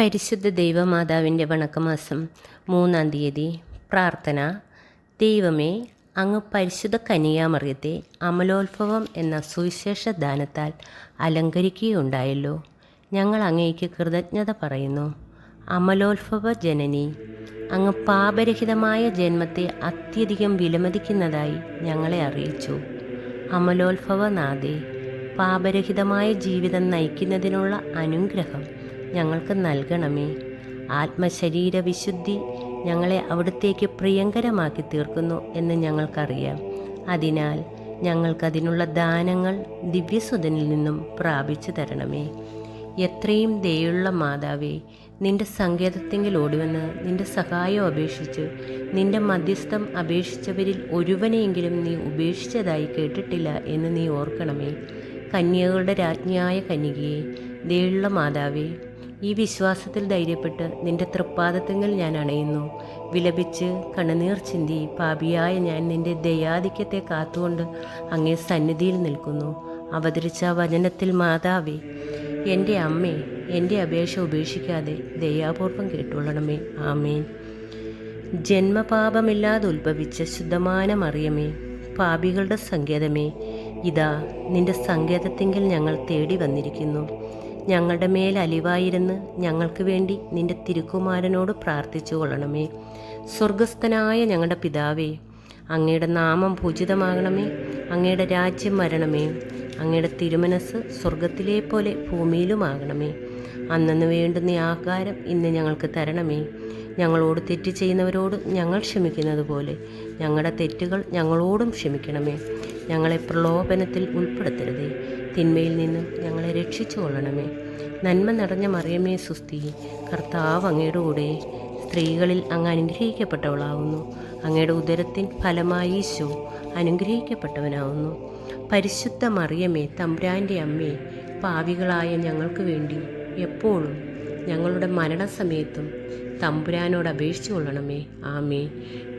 പരിശുദ്ധ ദൈവമാതാവിന്റെ വണക്കമാസം മൂന്നാം തീയതി പ്രാർത്ഥന. ദൈവമേ അങ്ങ് പരിശുദ്ധ കനിയാമറിയത്തെ അമലോത്ഭവം എന്ന സുവിശേഷ ദാനത്താൽ അലങ്കരിക്കുകയുണ്ടായല്ലോ. ഞങ്ങൾ അങ്ങേക്ക് കൃതജ്ഞത പറയുന്നു. അമലോത്ഭവ ജനനി അങ്ങ് പാപരഹിതമായ ജന്മത്തെ അത്യധികം വിലമതിക്കുന്നതായി ഞങ്ങളെ അറിയിച്ചു. അമലോത്ഭവനാഥേ പാപരഹിതമായ ജീവിതം നയിക്കുന്നതിനുള്ള അനുഗ്രഹം ഞങ്ങൾക്ക് നൽകണമേ. ആത്മശരീര വിശുദ്ധി ഞങ്ങളെ അവിടുത്തേക്ക് പ്രിയങ്കരമാക്കി തീർക്കുന്നു എന്ന് ഞങ്ങൾക്കറിയാം. അതിനാൽ ഞങ്ങൾക്കതിനുള്ള ദാനങ്ങൾ ദിവ്യസുതനിൽ നിന്നും പ്രാപിച്ചു തരണമേ. എത്രയും ദയുള്ള മാതാവേ നിന്റെ സങ്കേതത്തെങ്കിൽ ഓടിവന്ന് നിന്റെ സഹായം അപേക്ഷിച്ച് നിന്റെ മധ്യസ്ഥം അപേക്ഷിച്ചവരിൽ ഒരുവനെയെങ്കിലും നീ ഉപേക്ഷിച്ചതായി കേട്ടിട്ടില്ല എന്ന് നീ ഓർക്കണമേ. കന്യകളുടെ രാജ്ഞിയായ കന്യകയെ ദയുള്ള മാതാവേ ഈ വിശ്വാസത്തിൽ ധൈര്യപ്പെട്ട് നിന്റെ തൃപ്പാദത്വങ്ങൾ ഞാൻ അണയുന്നു. വിലപിച്ച് കണ്ണുനീർ ചിന്തി പാപിയായ ഞാൻ നിന്റെ ദയാധിക്യത്തെ കാത്തുകൊണ്ട് അങ്ങേ സന്നിധിയിൽ നിൽക്കുന്നു. അവതരിച്ച വചനത്തിൽ മാതാവേ എന്റെ അമ്മേ എന്റെ അപേക്ഷ ഉപേക്ഷിക്കാതെ ദയാപൂർവം കേട്ടുകൊള്ളണമേ. ആമേൻ. ജന്മപാപമില്ലാതെ ഉത്ഭവിച്ച ശുദ്ധമാന മറിയമേ പാപികളുടെ സങ്കേതമേ ഇതാ നിന്റെ സങ്കേതത്തെങ്കിൽ ഞങ്ങൾ തേടി വന്നിരിക്കുന്നു. ഞങ്ങളുടെ മേൽ അലിവായിരുന്ന് ഞങ്ങൾക്ക് വേണ്ടി നിന്റെ തിരുക്കുമാരനോട് പ്രാർത്ഥിച്ചു കൊള്ളണമേ. സ്വർഗസ്ഥനായ ഞങ്ങളുടെ പിതാവേ അങ്ങയുടെ നാമം പൂജിതമാകണമേ. അങ്ങയുടെ രാജ്യം വരണമേ. അങ്ങയുടെ തിരുമനസ് സ്വർഗത്തിലെ പോലെ ഭൂമിയിലുമാകണമേ. അന്നു വേണ്ടുന്ന ആഹാരം ഇന്ന് ഞങ്ങൾക്ക് തരണമേ. ഞങ്ങളോട് തെറ്റ് ചെയ്യുന്നവരോട് ഞങ്ങൾ ക്ഷമിക്കുന്നത് പോലെ ഞങ്ങളുടെ തെറ്റുകൾ ഞങ്ങളോടും ക്ഷമിക്കണമേ. ഞങ്ങളെ പ്രലോഭനത്തിൽ ഉൾപ്പെടുത്തരുതേ. തിന്മയിൽ നിന്നും ഞങ്ങളെ രക്ഷിച്ചു കൊള്ളണമേ. നന്മ നിറഞ്ഞ മറിയമേ സുസ്തി കർത്താവ് അങ്ങയുടെ കൂടെ സ്ത്രീകളിൽ അങ്ങ് അനുഗ്രഹിക്കപ്പെട്ടവളാവുന്നു. അങ്ങയുടെ ഉദരത്തിൻ ഫലമായി ഈശോ അനുഗ്രഹിക്കപ്പെട്ടവനാവുന്നു. പരിശുദ്ധ മറിയമേ തമ്പുരാന്റെ അമ്മേ പാവികളായ ഞങ്ങൾക്ക് വേണ്ടി എപ്പോഴും ഞങ്ങളുടെ മരണസമയത്തും തമ്പുരാനോട് അപേക്ഷിച്ചു കൊള്ളണമേ. ആമേ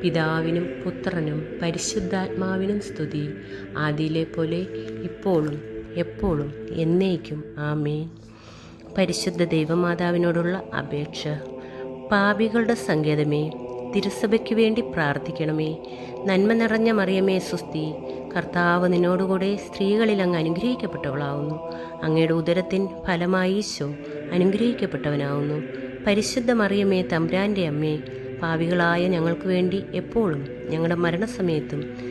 പിതാവിനും പുത്രനും പരിശുദ്ധാത്മാവിനും സ്തുതി. ആദിയിലെ പോലെ ഇപ്പോഴും എപ്പോഴും എന്നേക്കും ആമേ പരിശുദ്ധ ദൈവമാതാവിനോടുള്ള അപേക്ഷ. പാപികളുടെ സങ്കേതമേ തിരുസഭയ്ക്ക് വേണ്ടി പ്രാർത്ഥിക്കണമേ. നന്മ നിറഞ്ഞ മറിയമേ സുസ്തി കർത്താവ് നിന്നോടുകൂടെ സ്ത്രീകളിൽ അങ്ങ് അനുഗ്രഹിക്കപ്പെട്ടവളാവുന്നു. അങ്ങയുടെ ഉദരത്തിൻ ഫലമായി ഈശോ അനുഗ്രഹിക്കപ്പെട്ടവനാവുന്നു. പരിശുദ്ധ മറിയമേ തമ്പുരാന്റെ അമ്മേ പാവികളായ ഞങ്ങൾക്ക് വേണ്ടി എപ്പോഴും ഞങ്ങളുടെ മരണസമയത്തും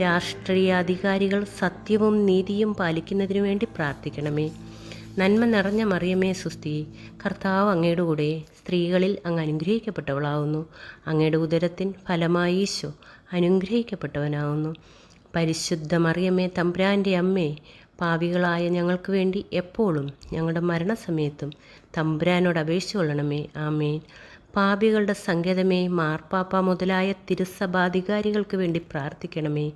രാഷ്ട്രീയാധികാരികൾ സത്യവും നീതിയും പാലിക്കുന്നതിനു വേണ്ടി പ്രാർത്ഥിക്കണമേ. നന്മ നിറഞ്ഞ മറിയമേ സുസ്തി കർത്താവ് അങ്ങയുടെ കൂടെ സ്ത്രീകളിൽ അങ്ങ് അനുഗ്രഹിക്കപ്പെട്ടവളാവുന്നു. അങ്ങയുടെ ഉദരത്തിൻ ഫലമായി ഈശോ അനുഗ്രഹിക്കപ്പെട്ടവനാവുന്നു. പരിശുദ്ധ മറിയമ്മേ തമ്പുരാന്റെ അമ്മേ പാവികളായ ഞങ്ങൾക്ക് വേണ്ടി എപ്പോഴും ഞങ്ങളുടെ മരണസമയത്തും തമ്പുരാനോട് അപേക്ഷിച്ചു കൊള്ളണമേ. ആമേൻ. പാപികളുടെ സങ്കേതമേ മാർപ്പാപ്പ മുതലായ തിരുസഭാധികാരികൾക്ക് വേണ്ടി പ്രാർത്ഥിക്കണമേ.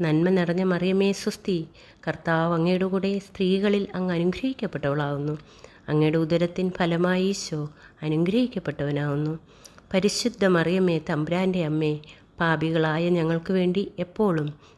നന്മ നിറഞ്ഞ മറിയമേ സ്വസ്തി. കർത്താവ് അങ്ങയുടെ കൂടെ സ്ത്രീകളിൽ അങ്ങ് അനുഗ്രഹിക്കപ്പെട്ടവളാവുന്നു. അങ്ങയുടെ ഉദരത്തിൻ ഫലമായി ഈശോ അനുഗ്രഹിക്കപ്പെട്ടവനാവുന്നു. പരിശുദ്ധ മറിയമേ തമ്പ്രാന്റെ അമ്മേ പാപികളായ ഞങ്ങൾക്ക് വേണ്ടി എപ്പോഴും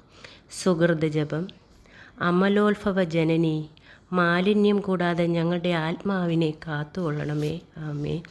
സുഹൃത ജപം. അമലോത്ഭവ ജനനി മാലിന്യം കൂടാതെ ഞങ്ങളുടെ ആത്മാവിനെ കാത്തുകൊള്ളണമേ. ആമേ